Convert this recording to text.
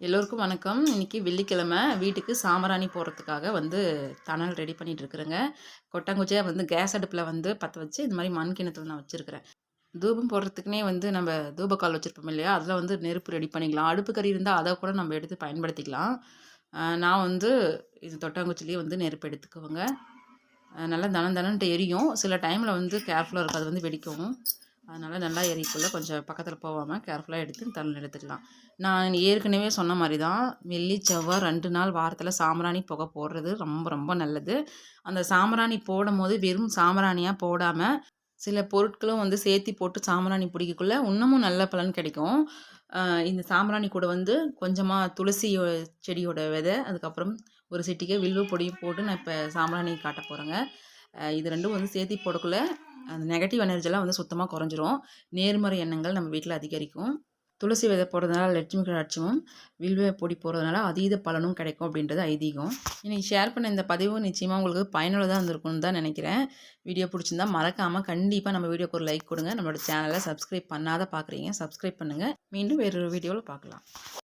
எல்லோருக்கும் வணக்கம். இன்னைக்கு வெள்ளிக்கிழமை. வீட்டுக்கு சாமராணி போடுறதுக்காக வந்து தணல் ரெடி பண்ணிகிட்டு இருக்கிறேங்க. கொட்டாங்குச்சியாக வந்து கேஸ் அடுப்பில் வந்து பற்ற வச்சு இந்த மாதிரி மண் கிணத்துல நான் வச்சுருக்கிறேன். தூபம் போடுறதுக்குனே வந்து நம்ம தூபக்கால் வச்சுருப்போம் இல்லையா? அதில் வந்து நெருப்பு ரெடி பண்ணிக்கலாம். அடுப்பு கறி இருந்தால் அதை கூட நம்ம எடுத்து பயன்படுத்திக்கலாம். நான் வந்து இது தொட்டாங்குச்சிலேயே வந்து நெருப்பு எடுத்துக்குவேங்க. நல்லா தனம் தனன்ட்டு எரியும். சில டைமில் வந்து கேர்ஃபுல்லாக இருக்கும். அது வந்து வெடிக்கும் அதனால் நல்லா எரிக்குள்ளே கொஞ்சம் பக்கத்தில் போகாமல் கேர்ஃபுல்லாக எடுத்து தண்ணி எடுத்துக்கலாம். நான் ஏற்கனவே சொன்ன மாதிரி தான் வெள்ளி செவ்வாய் ரெண்டு நாள் வாரத்தில் சாம்பிராணி புகை போடுறது ரொம்ப ரொம்ப நல்லது. அந்த சாம்பிராணி போடும் போது வெறும் சாம்பிராணியாக போடாமல் சில பொருட்களும் வந்து சேர்த்தி போட்டு சாம்பிராணி பிடிக்கக்குள்ள இன்னமும் நல்ல பலன் கிடைக்கும். இந்த சாம்பிராணி கூட வந்து கொஞ்சமாக துளசி செடியோட விதை அதுக்கப்புறம் ஒரு சிட்டிக்கு வில்வ பொடி போட்டு நான் இப்போ சாம்பிராணி காட்ட போகிறேங்க இது ரெண்டும் வந்து சேர்த்தி போடக்குள்ள அந்த நெகட்டிவ் எனர்ஜிலாம் வந்து சுத்தமாக குறைஞ்சிரும். நேர்மறை எண்ணங்கள் நம்ம வீட்டில் அதிகரிக்கும். துளசி விதை போடுறதுனால லட்சுமி கடாட்சமும் வில்வே பொடி போடுறதுனால அதீத பலனும் கிடைக்கும் அப்படின்றது ஐதீகம். இன்னைக்கு ஷேர் பண்ண இந்த பதிவு நிச்சயமாக உங்களுக்கு பயனுள்ளதாக இருந்திருக்கும்னு தான் நினைக்கிறேன். வீடியோ பிடிச்சிருந்தா மறக்காமல் கண்டிப்பாக நம்ம வீடியோக்கு ஒரு லைக் கொடுங்க. நம்மளோட சேனலை சப்ஸ்கிரைப் பண்ணாத பார்க்குறீங்க சப்ஸ்கிரைப் பண்ணுங்கள் மீண்டும் வேறொரு வீடியோவில் பார்க்கலாம்